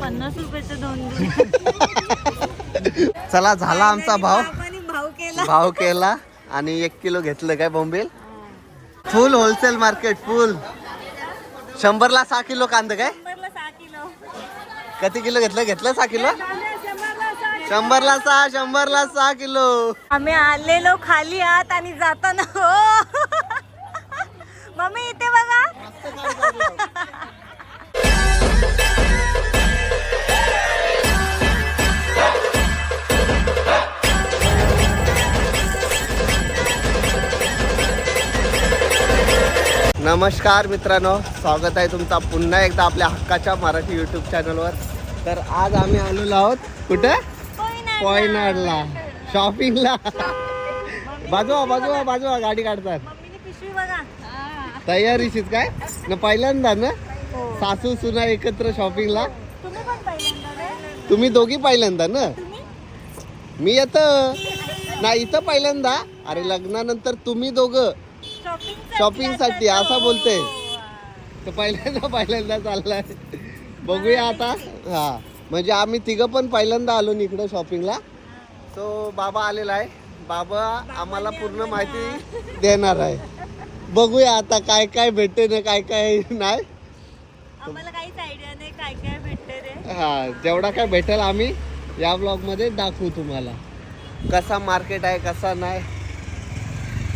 पन्नास रुपयाचे दोन चला झाला आमचा भाव. भाव केला. भाव केला आणि एक किलो घेतलं काय बोंबील? Full wholesale market full. शंभरला सहा किलो कांदा काय? किती किलो घेतलं? घेतलं सहा किलो? शंभरला सहा शंभरला सहा किलो. आम्ही आलेलो खाली आत आणि जाताना हो. मम्मी इथे बघा. नमस्कार मित्रांनो स्वागत आहे तुमचा पुन्हा एकदा आपल्या हक्काच्या मराठी युट्यूब चॅनलवर तर आज आम्ही आलेलो आहोत कुठे? पॉयनाडला शॉपिंगला. बाजूवा बाजूवा बाजूवा गाडी काढतात. मम्मीने पिशवी बघा. तयारीशीच काय? न पहिल्यांदा ना? हो. सासू सुना एकत्र शॉपिंगला? तुम्ही पण पहिल्यांदा ना? तुम्ही दोघी पहिल्यांदा ना? तुम्ही? मी येतं. नाही इथं पहिल्यांदा. अरे लग्नानंतर तुम्ही दोघं. शॉपिंगसाठी असं बोलते. तर पहिल्यांदा पहिल्यांदा चाललाय. बघूया आता. हा. म्हणजे आम्ही तिघं पण पहिल्यांदा आलो इकडं शॉपिंगला तो बाबा आलेला आहे. बाबा आम्हाला पूर्ण माहिती देणार आहे. बघूया आता काय काय भेटते ना काय काय नाही. आम्हाला काहीच आयडिया नाही काय काय भेटते रे हा जेवढा काय भेटेल आम्ही या ब्लॉगमध्ये दाखवू तुम्हाला. कसा मार्केट आहे कसा नाही.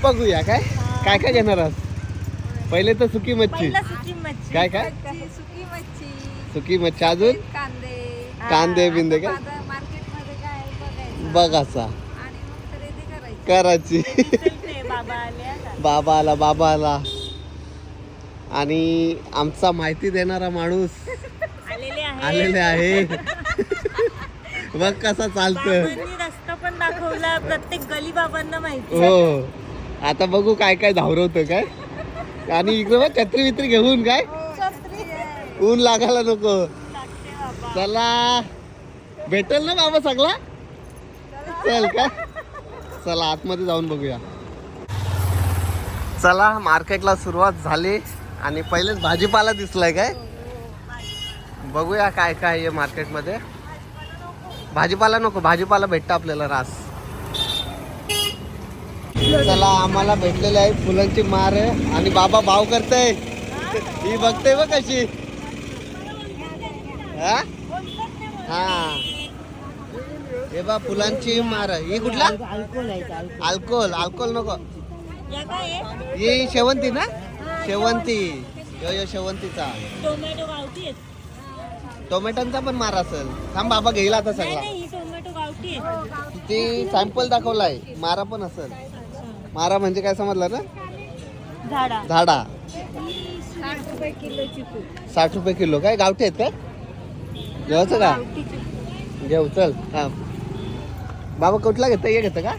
बघूया काय. काय काय घेणार आहात पहिले तर सुकी मच्छी. पहिला सुकी मच्छी. काय काय? सुकी मच्छी. सुकी मच्छी अजून? कांदे. कांदे बिंदे काय? मार्केटमध्ये काय बघायचं. बघाचा आणि मग खरेदी करायची. बाबा आले आता. बाबा आला बाबा आला. आणि आमचा माहिती देणारा माणूस आलेले आहे. आलेले आहे. बघ कसा चालतं बाबांनी रस्ता पण दाखवला प्रत्येक गली बाबांना माहिती. हो. आता बघू काय काय धावरवतं काय. आणि इकडे बघ छत्री वित्री घेऊन काय. ऊन लागायला नको. चला. भेटेल ना बाबा सगळा? चल का? चला आतमध्ये जाऊन बघूया. चला मार्केटला सुरुवात झाली. आणि पहिलेच भाजीपाला दिसलाय काय? बघूया काय काय आहे मार्केटमध्ये. भाजीपाला नको भाजीपाला भेटतं आपल्याला रास. चला आम्हाला भेटलेले आहे फुलांची मार आहे. आणि बाबा भाव करताय. ही बघते बघ कशी. हा? हा. हे बा फुलांची मार ही कुठला? अल्कोहोल. अल्कोहोल नको? ही शेवंती ना? शेवंती. यो यो शेवंतीचा. टोमॅटोचा पण मार असेल. थांब बाबा घेईल आता सगळा. ती सॅम्पल दाखवलाय. मारा पण असेल. मारा म्हणजे काय समजलं ना झाडा. झाडा. साठ रुपये किलो. चिकू साठ रुपये किलो काय गावठी आहेत काय घ्यायचं का? घेऊ चल. हा. बाबा कुठला घेतं हे घेतं का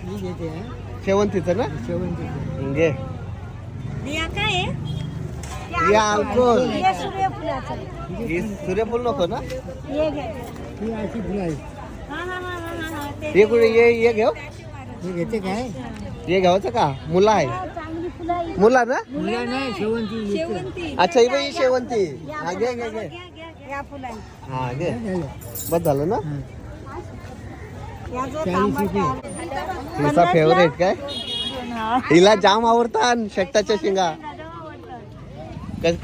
शेवंतीचं ना? घे. काय? हे अल्कोहोल. हे हे सूर्यफूल नको ना? हे घे. हा हा हा हा हा हा हे कुठे? ये ये घेऊ. घेते काय? हे घ्यायचं का? मुला आहे. मुला ना? मुला नाही शेवंती शेवंती. अच्छा ही बाई शेवंती. हा घे घे घे. हा घे. बस झालं ना? तिचा फेवरेट काय. हिला जाम आवडतात शेकटाच्या शेंगा.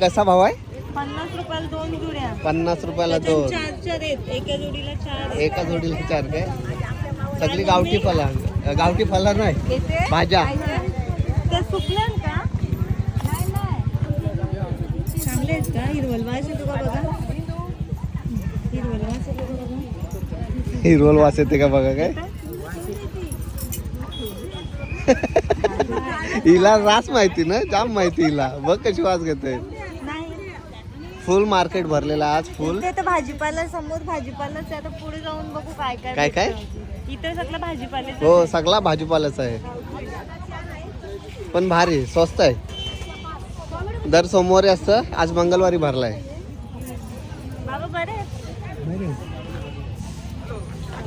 कसा भाव आहे? पन्नास रुपयाला दोन जुड्या. पन्नास रुपयाला दोन. चार चार आहेत. एका जोडीला चार. एका जोडीला चार काय? सगळी गावठी फला गावठी फला नाही. भाज्या. त्या सुकल्यात का? चांगले आहेत का? हिरवल वास येतो का बघा? हिरवल वास येतो का बघा? हिरवल वास येते का बघा काय? हिला रास माहिती ना? जाम माहिती हिला. बघ कशी वास घेते. फुल मार्केट भरलेला आज फुल. तर भाजीपाला समोर भाजीपालाच आता पुढे जाऊन बघू काय काय काय काय? सगळं भाजीपाले हो सगळा भाजीपालाच आहे. पण भारी स्वस्त आहे. दर सोमवारी असतं आज मंगळवारी भरलाय.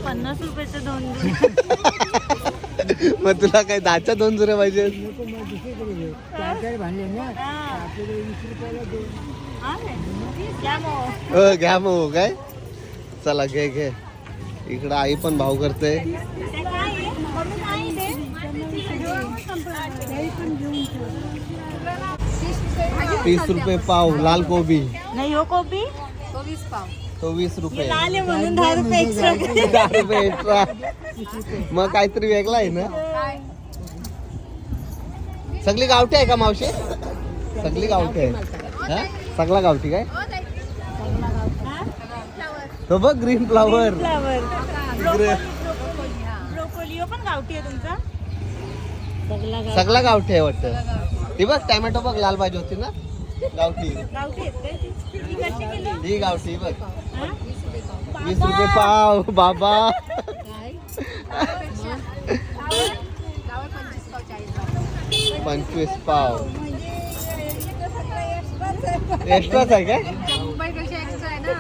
पन्नास रुपयाचे दोन मग तुला काय दहाच्या दोन जुरे पाहिजे? हा. घ्या मग. मग हो काय? चला घे घे. इकडं आई पण भाव करते. ते ते? तीस रुपये पाव लाल कोबी. नाही हो कोबी? चोवीस पाव तो वीस रुपये. लाल आहे म्हणून दहा रुपये एक्स्ट्रा दहा रुपये एक्स्ट्रा मग काहीतरी वेगळा आहे ना? सगळी गावठी आहे का मावशी? सगळी गावठी आहे. हा? सगळा गावठी काय? तो बघ ग्रीन फ्लावर फ्लावर ब्रोकोलिओ पण गावठी आहे तुमचा? सगळा सगळा गावठी आहे वाटतं. ती बघ टॅमॅटो बघ लाल भाजी होती ना? गावठी. गावठी आहेत काय ही कशी किलो? ही गावठी बघ. हा? वीस रुपये पाव बाबा! पंचवीस पाव. पाव म्हणजे एक्स्ट्राच आहे. एक्स्ट्राच आहे काय? मुंबईपेक्षा एक्स्ट्रा आहे ना?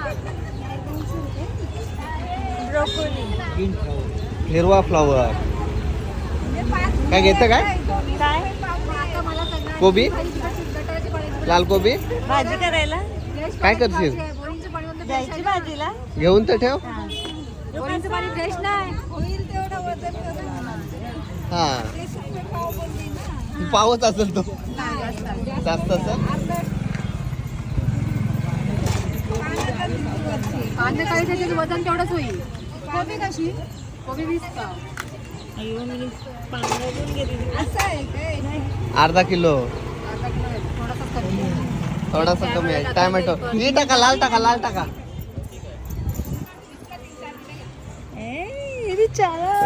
ब्रोकोली. हिरवा फ्लावर. काय घेतं काय? काय? आता मला सगळं कोबी? लाल कोबी? भाजी करायला? काय करशील? भाजीला? घेऊन तर ठेव. हा. बोरिंगचं पाणी फ्रेश नाही. होईल तेवढं वजन करून. हा. तीस रुपये पाव बोलली ना पावच असेल तो. जास्त जास्त असेल? कांदे काही त्याच्यात वजन तेवढंच होईल. कोबी कशी? कोबी वीस पाव असं आहे काय? अर्धा किलो. अर्धा किलो आहे. थोडासा कमी आहे. थोडासा कमी आहे. टॅमॅटो. ही टाका लाल टाका लाल टाका.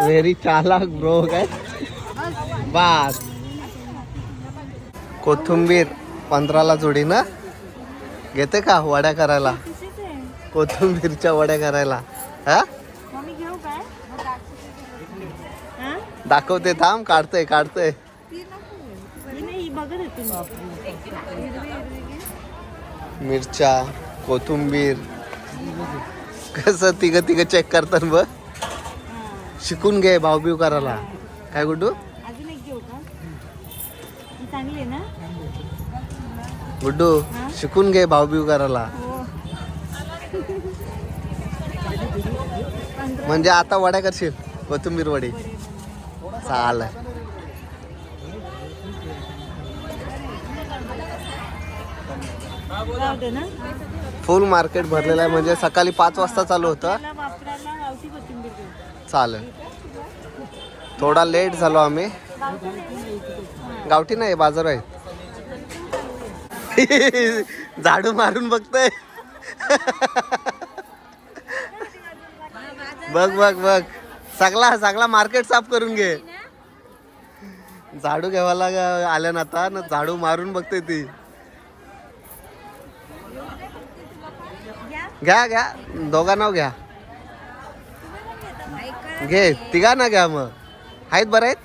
व्हेरी चालाक ब्रो काय? बास. कोथिंबीर पंधराला जोडी ना? घेते का वड्या करायला. कोथिंबीरच्या वड्या करायला. हा मम्मी घेऊ काय हा? दाखवते थांब काढतोय काढतोय. मिरच्या कोथिंबीर. कसं तिघ तिघ चेक करतात बघ. शिकून घे भावबीव करायला. काय गुड्डू? गुड्डू शिकून घे भावबीव करायला. म्हणजे आता वड्या करशील कोथिंबीर वडी. चाल फुल मार्केट भरलेलं आहे. म्हणजे सकाळी पाच वाजता चालू होतं. चालेल. थोडा लेट झालो आम्ही. गावठी नाही बाजार आहे. झाडू मारून बघतय. बघ बघ बघ. सगळा सगळा मार्केट साफ करून घे. झाडू घ्यावाला आल्या ना आता ना झाडू मारून बघते ती. घ्या घ्या. दोघांना घ्या. घे तिघा ना घ्या मग. आहेत बरं आहेत?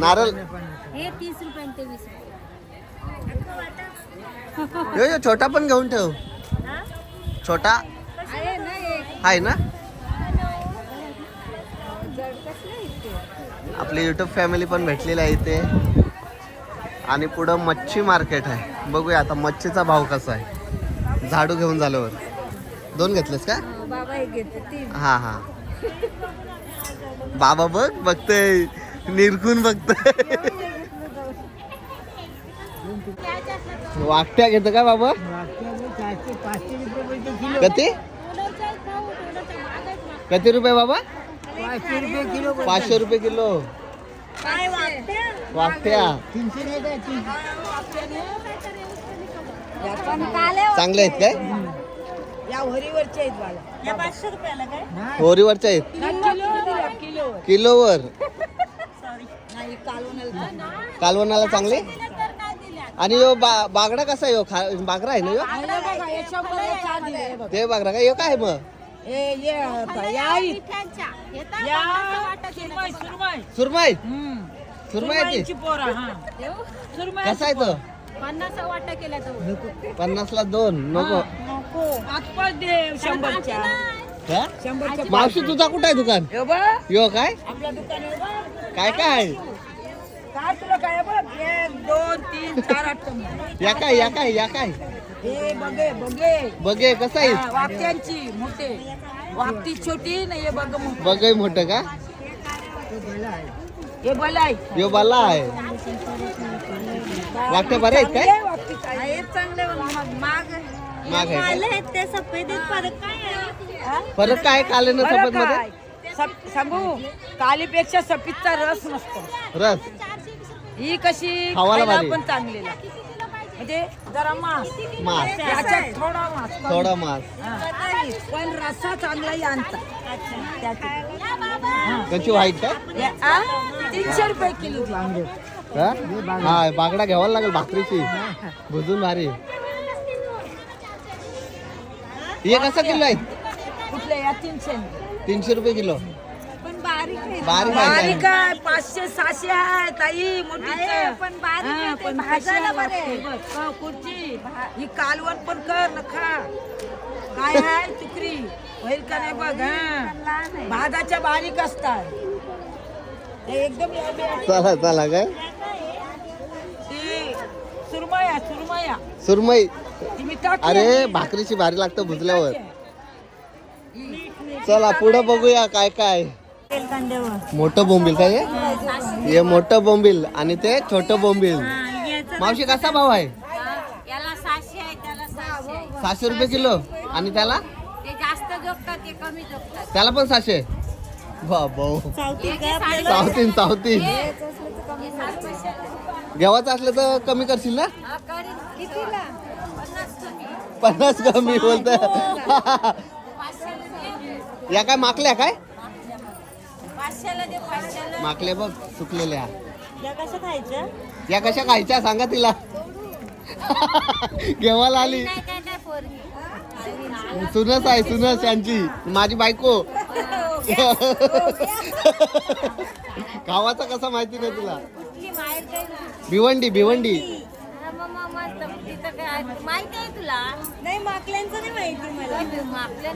नारळ. यो यो छोटा पण घेऊन ठेव. छोटा? आहे ना जड कसलं इथे आपली युट्यूब फॅमिली पण भेटलेली आहे इथे. आणि पुढं मच्छी मार्केट आहे. बघूया आता मच्छीचा भाव कसा आहे. झाडू घेऊन झाल्यावर. दोन घेतलेस का? बाबा हे घेते तीन. हा हा. बाबा बघ बघतय. निरखून बघतय. वाकट्या घेतं का बाबा? किती रुपये बाबा? पाचशे रुपये किलो पाचशे रुपये किलो. काय वागते वाकट्या तीनशे नाही चांगले आहेत काय? या होरीवरचे आहेत बाळा. या पाचशे रुपयाला काय? होरीवरच्या आहेत. Kilo kilo किलोवर. सॉरी नाही कालवणाला चांगले. आणि यो बा बागडा कसा आहे यो? खा बागडा आहे ना यो? चार दिले ते बागडा का यो काय मग. सुरमाई सुरमाई. आहे ती? पोरा हा. कसा आहे तो? पन्नास वाटा केला तो. पन्नासला दोन नको. नको. आजपास दे शंभरच्या. हा? शंभरच्या मावशी तुझा कुठं आहे दुकान? यो काय? काय काय? काय तुला काय बघ. एक दोन तीन चार आठ या काय या काय या काय? हे बघे बघे बघे कसं आहे? हा, वाकट्यांची मोठे. वाकटी छोटी ना हे बघ मोठे. बघ मोठं का? हे बलाय यो बाला आहे. वाटतं बरे आहेत काय? चांगले मग माग माग आहे आले काय? आहेत ते सफेदीत फरक काय आहे? फरक काय काले ना बरं सफेदमध्ये? सप- सांगू? कालीपेक्षा सफीदचा रस नसतो. रस? ही कशी खायला भारी. पण चांगली लागते. म्हणजे जरा मास. मास. याच्यात थोडा मास. थोडा मास. पण रस्सा चांगला यांचा कशी व्हाईट काय या- आ? तीनशे रुपये किलो हा? हा, बागडा. घ्यावा लागेल भाकरीची. भुजून भारी. हे कसं किलो आहे? कुठले? या तीनशे तीनशे रुपये किलो. बारीक आहे. बारीक आहे. पाचशे सहाशे आहे ताई मोठी आहे, पण बारीक आहे ते, भाजायला बरे आहे. खुर्ची. ही कालवण पण कर न खा. काय आहे चुकरी? होईल का नाही बघ हा. लहान आहे भाजाच्या बारीक असतात. हे एकदम आहे. चला चला काय ती सुरमया सुरमया. सुरमई. ती मिठाची अरे आहे. भाकरीची भारी लागतं भुजल्यावर. मिठाची आहे. चला पुढे बघूया काय काय. मोठं बोंबील काय हे? हे मोठं बोंबील आणि ते छोटं बोंबील. हा, मावशी कसा भाव आहे? याला सहाशे रुपये किलो. आणि त्याला? त्याला पण सहाशे? सात पैशाला. घेवायचं असलं तर कमी करशील ना? पन्नास कमी. बोलत या काय माकल्या काय? पाचशेला दे पाचशेला. माकल्या बघ सुकलेल्या. या कसं खायचं या कशा खायच्या? सांगा तिला. घेवायला आली. नाही काय काय पोरगी. सुनस आहे सुनस यांची. माझी बायको. गावाचा कसा माहिती नाही तुला? कुठली भिवंडी भिवंडी. हा, मग मस्त. तिथं काय माहिती आहे तुला? नाही माकल्यांचं नाही माहिती मला.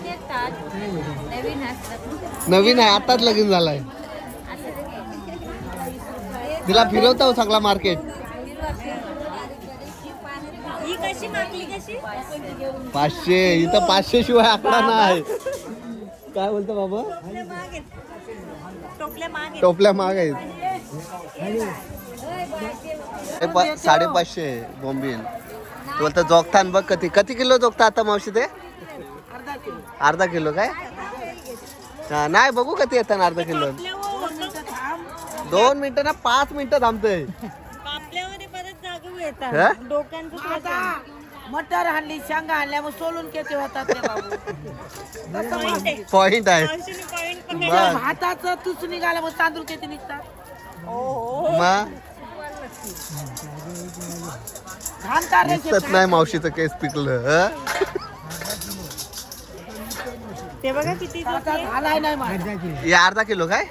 येतात नवीन असतात. नवीन आहे आताच लगीन झालाय. तिला फिरवता सगळा मार्केट. ही कशी माकली कशी? पाचशे इथं पाचशे शिवाय आकडा नाही. काय बोलतो बाबा? टोपल्या माग आहेत. टोपल्या माग आहेत. टोपल्या महाग आहेत. साडेपाचशे तू बोलतो जोगतान बघ कधी किती किलो जोगता आता मावशी ते? अर्धा किलो. काय? हा, नाही बघू कधी येतात अर्धा किलो. दोन मिनिटं ना पाच मिनिटं थांबतोय. मटर आणली शेंगा आणल्या मग सोलून किती होतात. पॉइंट आहे. भाताचं तुच निघालं मग तांदूळ किती निघतात? दिसत नाही मावशीचं केस पिकलं? ते बघा किती. घालाय नाही हे अर्धा किलो काय?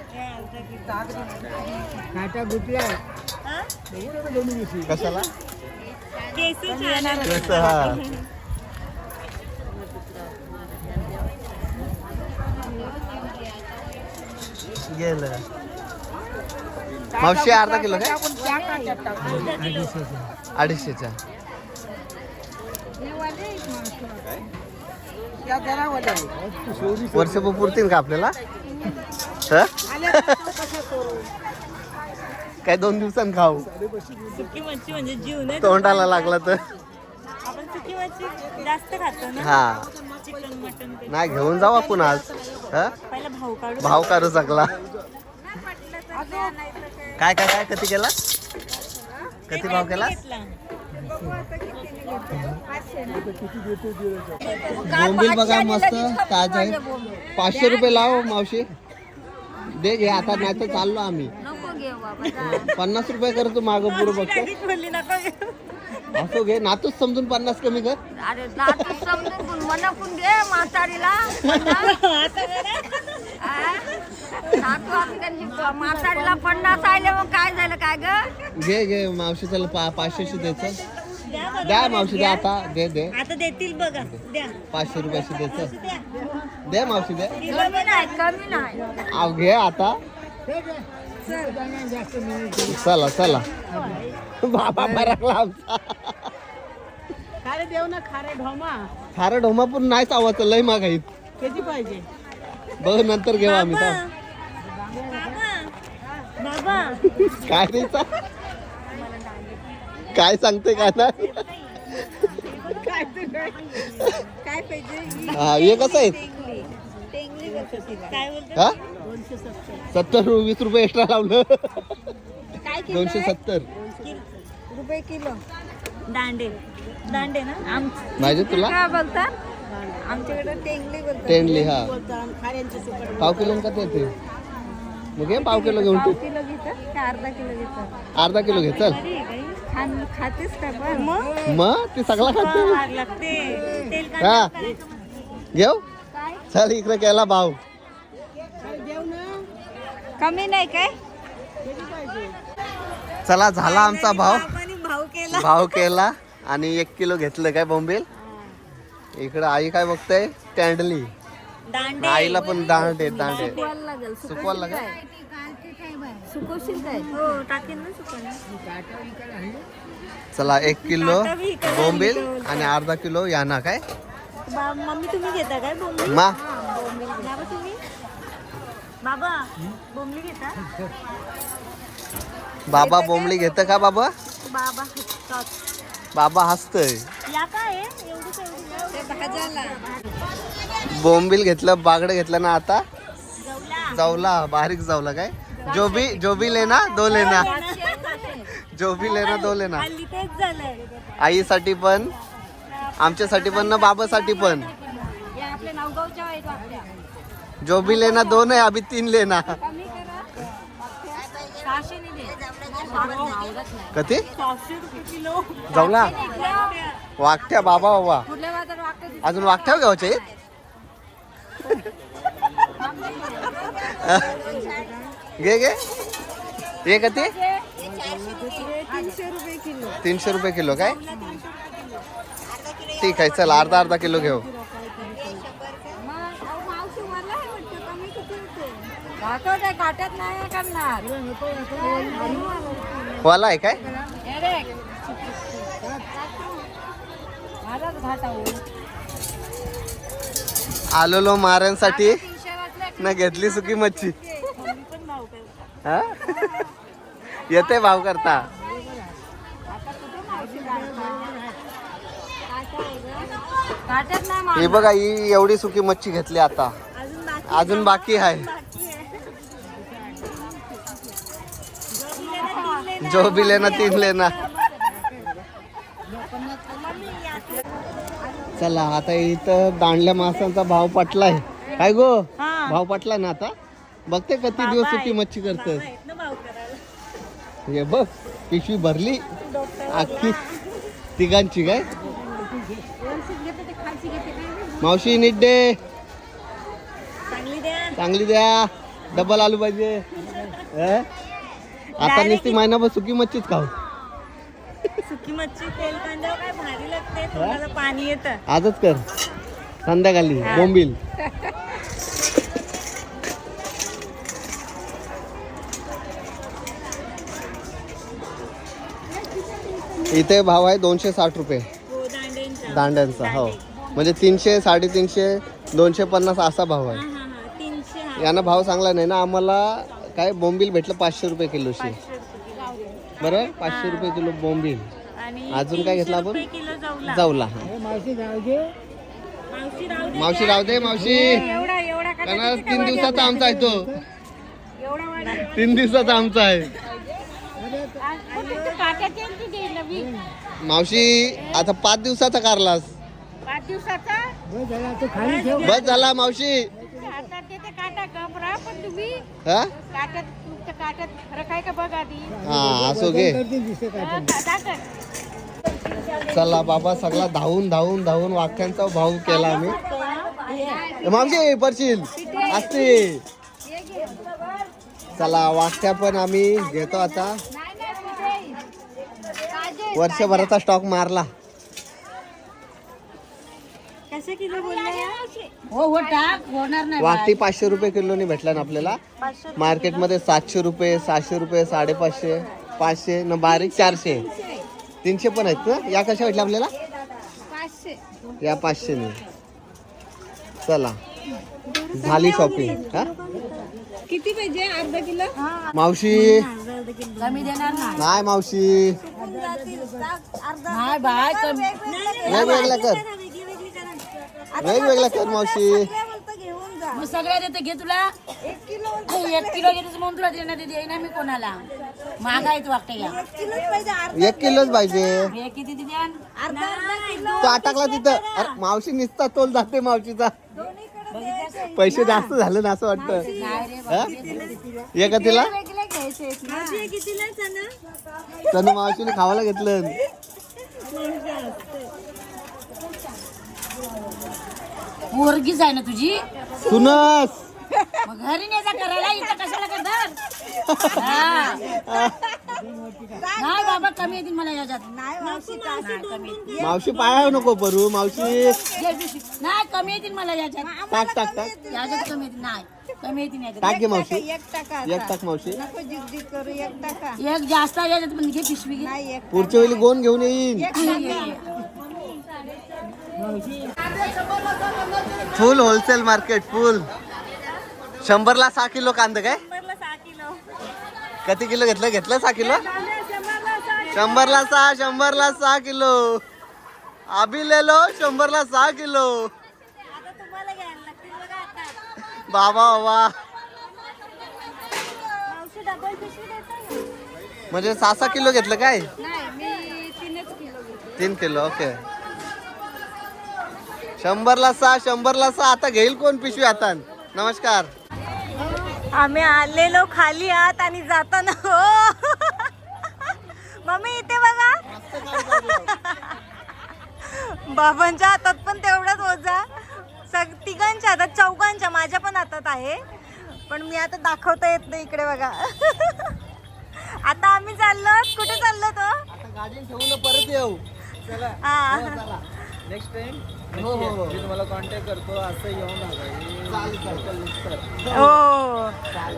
कशाला. केस, हा गेलं मावशी अर्धा किलो काय. अडीचशेचा. वर्षभर पुरतील का आपल्याला? हं? काय दोन दिवसांनी खाऊ. म्हणजे जीव नाही तोंडाला लागला तर. आपण सुकी मच्छी जास्त खातो ना? हा. चिकन मटन ते. नाही घेऊन जाऊ आपण आज. हं? पहिला भाव काढू. भाव करू सकला काय काय काय कधी केला किती भाव केला बोंबील बघा मस्त ताज आहे पाचशे रुपये लाव मावशी. दे घे आता नाही तर चाललो आम्ही. पन्नास रुपये करतो मागं पुढं बघतो. असो घे नातूच समजून पन्नास कमी कर. अरे समजून मनकून घे म्हातारीला. म्हातारीला पन्नास आले मग काय झालं काय ग? घे घे मावशी पा पाचशेशी द्यायचं द्या बरं. द्या मावशी द्या आता. दे दे. आता देतील बघा. द्या. पाचशे रुपयाशी द्यायचं द्या. दे मावशी दे. कमी नाही कमी नाही. आव घे आता. चला चला. बाबा फरकला आमचा. खारे देव ना खारे ढोमा. खारं ढोमा पण नाहीच आवाज लय मागाईत किती पाहिजे? बघ नंतर घेऊ आम्ही काय द्यायचा काय सांगते काय ना? काय पाहिजे? हा हे कसं आहे? हा? सत्तर वीस रुपये एक्स्ट्रा लावलं. दोनशे? सत्तर. रुपये किलो. दांडे. दांडे ना? पाहिजे तुला? काय बोलतात आमच्याकडे टेंगली बोलतात. टेंडली हा. खाऱ्यांची सुकट पाव किलो का ते. मग घे पाव किलो घेऊन पाव तू किलो घेतात का अर्धा किलो घेतात. अर्धा किलो घे चल. खान खातेस का पण? मग? मग? ते सगळा खाते लागते. तेल हा. घेऊ? चल इकडे केला भाव. कमी नाही काय? चला झाला आमचा भाव. भाऊ केला. भाव केला आणि एक किलो घेतलं काय बोंबील? इकडं आई काय बघताय? टँडली दांडे. आईला पण दांडे दांडे. सुकवायला लागेल. सुकवायला लागेल? सुकवशील काय? हो ना चला एक किलो बोंबील आणि अर्धा किलो याना काय? मम्मी तुम्ही घेता काय बोंबली? मा. बाबा तुम्ही. बाबा बोंबली घेता? बाबा बोंबली घेतं का बाबा? बाबा. बाबा हसतय. आहे? बोंबील घेतलं बागडं घेतलं ना आता? जवला. जावला बारीक जावला काय? जो भी जो भी लेना दो लेना जो भी लेना दो लेना आईसाठी पण आमच्यासाठी पण ना बाबासाठी पण. जो भी लेना दो नाही अभी तीन लेना कधी जावला वागठ्या बाबा बाबा. अजून वागठ्या गावचे? घे घे. हे कधी तीनशे रुपये किलो. काय? ठीक आहे चल अर्धा अर्धा किलो घेऊ मग मावशी मला आहे वाटतं कमी किती होते दाखवत आहे काट्यात नाही करणार. वाला आहे काय? हे आलोलो माऱ्यांसाठी वाजले न घेतली सुकी मच्छी. हा? येते भाव करता. ही बघा ही एवढी सुकी मच्छी घेतली आता. अजून बाकी आहे. जो भी लेना तीन लेना। चला आता इथं दांडल्या मासांचा भाव पटलाय. काय गो? हा. भाव पटला ना आता? बघते किती दिवस सुकी मच्छी करायला. हे बघ पिशवी भरली. अख्खी तिघांची काय? मावशी नीट दे. चांगली द्या. डबल आलू पाहिजे? आता नुसती महिनाभर सुकी मच्छीच खाऊ. सुकी मच्छी तेल कांद्यावर काय भारी लागते. तुम्हाला पाणी येतं. आजच कर. संध्याकाळी बोंबील. इथे भाव आहे दोनशे साठ रुपये. हो दांड्यांचा हो. म्हणजे तीनशे साडेतीनशे दोनशे पन्नास असा भाव आहे. हा हा हा. हा. यांना भाव चांगला नाही ना आम्हाला काय बोंबील भेटलं पाचशे रुपये किलोशी? बरं पाचशे रुपये किलो बोंबील. आणि अजून काय घेतलं आपण? जाऊला मावशी राहू दे. मावशी कारण तीन दिवसाचा आमचा आहे तो. तीन दिवसाचा आमचा आहे. मावशी आता पाच दिवसाचा कारलास. पाच दिवसाचा? बस झाला मावशी. ते ते काटा घबरा पण तुम्ही हा? काट्यात नुसतं काट्यात फरक आहे का बघ आधी? हा असो घे. हा. चला बाबा सगळा धावून धावून धावून वाक्यांचा भाव केला आम्ही. मावशी पडशील? असते चला वाक्या पण आम्ही घेतो आता. नाही नाही तुझे. वर्षभराचा स्टॉक मारला. कसे किलो बोलले या? हो हो टाक. होणार नाही वाटी पाचशे रुपये किलोनी भेटला ना आपल्याला. मार्केटमध्ये सातशे रुपये सहाशे रुपये साडेपाचशे पाचशे न बारीक चारशे. तीनशे पण आहेत ना? या कशा भेटल्या आपल्याला? या पाचशे ने चला. झाली शॉपिंग हा? किती पाहिजे? अर्धा किलो? मावशी. कमी देणार नाही. नाही मावशी. नाही बाय कमी वेगवेगळ्या कर. वेगवेगळ्या कर मावशी. मग सगळ्या देते घे तुला. एक किलो एक किलो घेते म्हणून तुला देणार देते ना मी कोणाला. महागा येतो वाटतं या. एक किलोच पाहिजे हे किती तो अटकला तिथं. अरे मावशी निसता तोल जाते मावशीचा. पैसे जास्त झाले ना असं वाटतं. हा? ये का तिला? तनु मावशीने खावायला घेतलं. पोरगीच आहे ना तुझी? सुनस. मग घरी नेजा करायला इथं कशाला हा. नाही बाबा कमी येतील मला याच्यात. नाही कमी येतील. मावशी पाया नको परू मावशी. पिशवी. नाही कमी येतील मला याच्यात. टाक टाक टाक. याच्यात कमी येतील. नाही कमी येतील याच्यात. टाक घे मावशी. एक टाक मावशी. एक जास्त आहे याच्यात पण घे पिशवी घे. पुढच्या वेळी गोन घेऊन येईन. ये, ये, ये. Full wholesale market full. शंभरला सहा किलो कांदा काय? किती किलो. घेतलं? घेतलं सहा किलो? शंभरला सहा शंभरला सहा किलो. अभि ले शंभरला सहा किलो. बाबा बाबा. म्हणजे सहा सहा किलो घेतलं काय? तीन किलो ओके. शंभरला सहा शंभरला सहा. आता घेईल कोण पिशवी हातात नमस्कार. आम्ही आलेलो खाली आत आणि जाताना हो. मम्मी इथे बघा. बाबांच्या हातात पण तेवढाच ओझा. सग तिघांच्या हातात चौघांच्या माझ्या पण हातात आहे. पण मी आता दाखवता येत नाही इकडे बघा. आता आम्ही चाललो. कुठे चाललो तो? आता गाडी ठेवून परत येऊ. हा. नेक्स्ट टाइम हो हो हो. मी तुम्हाला कॉन्टॅक्ट करतो असं येऊन हो.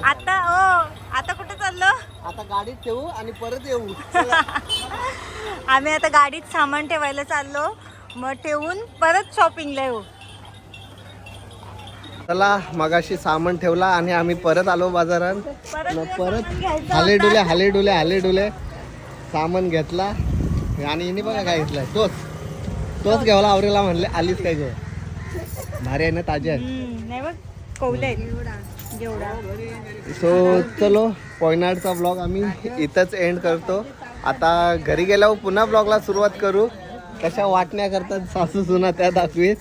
आता हो. आता कुठे चाललो? आता गाडीत ठेवू आणि परत येऊ. आम्ही आता गाडीत सामान ठेवायला चाललो. मग ठेवून परत शॉपिंगला येऊ. चला मगाशी सामान ठेवला आणि आम्ही परत आलो बाजारात. मग परत हाले डुले हाले डुले हाले डुले सामान घेतला. आणि हिने बघा काय घेतलाय. तोच तोच घ्यावला आवरेला म्हणले आलीच काय गो भारी आहे ना ताजे आहे. हम्म, नाही बघ कौले जेवढा. सो चलो पॉयनाडचा ब्लॉग आम्ही इथंच एंड करतो. आता घरी गेल्यावर पुन्हा ब्लॉगला सुरुवात करू. कशा वाटण्या करतात सासू सुना त्या दाखवीत.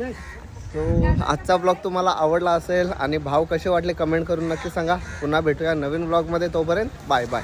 सो आजचा ब्लॉग तुम्हाला आवडला असेल आणि भाव कसे वाटले कमेंट करून नक्की सांगा. पुन्हा भेटूया नवीन ब्लॉगमध्ये तोपर्यंत. Bye bye